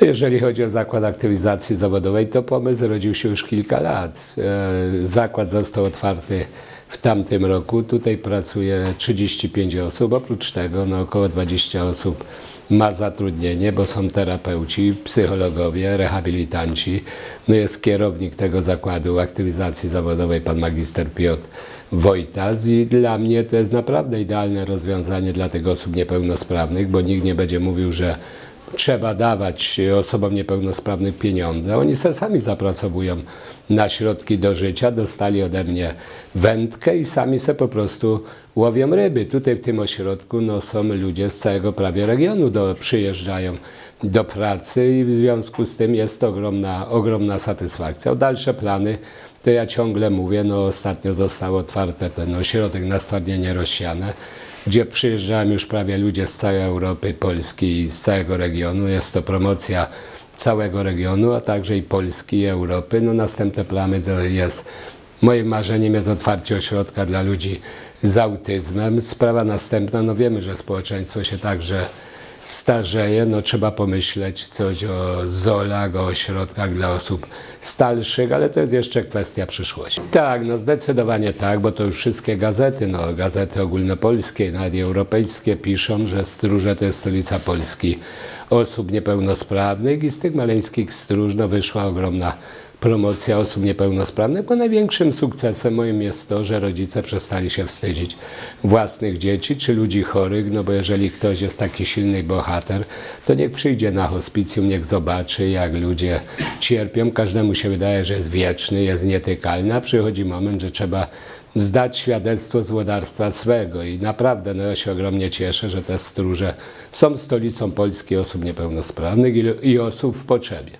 Jeżeli chodzi o zakład aktywizacji zawodowej, to pomysł rodził się już kilka lat. E, Zakład został otwarty w tamtym roku. Tutaj pracuje 35 osób. Oprócz tego no, około 20 osób ma zatrudnienie, bo są terapeuci, psychologowie, rehabilitanci. No jest kierownik tego zakładu aktywizacji zawodowej, pan magister Piotr Wojtas i dla mnie to jest naprawdę idealne rozwiązanie dla tych osób niepełnosprawnych, bo nikt nie będzie mówił, że trzeba dawać osobom niepełnosprawnym pieniądze. Oni se sami zapracowują na środki do życia, dostali ode mnie wędkę i sami se po prostu łowią ryby. Tutaj w tym ośrodku no, są ludzie z całego prawie regionu, do, przyjeżdżają do pracy i w związku z tym jest to ogromna, ogromna satysfakcja. O dalsze plany to ja ciągle mówię, no ostatnio został otwarty ten ośrodek na stwardnienie rozsiane, gdzie przyjeżdżają już prawie ludzie z całej Europy, Polski i z całego regionu. Jest to promocja całego regionu, a także i Polski i Europy. No następne plany to jest, moim marzeniem jest otwarcie ośrodka dla ludzi z autyzmem. Sprawa następna, no wiemy, że społeczeństwo się także starzeje, no trzeba pomyśleć coś o zolach, o ośrodkach dla osób starszych, ale to jest jeszcze kwestia przyszłości. Tak, no zdecydowanie tak, bo to już wszystkie gazety, no gazety ogólnopolskie, nawet europejskie piszą, że Stróże to jest stolica Polski osób niepełnosprawnych i z tych maleńskich stróż no, wyszła ogromna promocja osób niepełnosprawnych, bo największym sukcesem moim jest to, że rodzice przestali się wstydzić własnych dzieci czy ludzi chorych, no bo jeżeli ktoś jest taki silny bohater, to niech przyjdzie na hospicjum, niech zobaczy, jak ludzie cierpią. Każdemu się wydaje, że jest wieczny, jest nietykalny, a przychodzi moment, że trzeba zdać świadectwo z łodarstwa swego i naprawdę no, ja się ogromnie cieszę, że te stróże są stolicą Polski osób niepełnosprawnych i, i osób w potrzebie.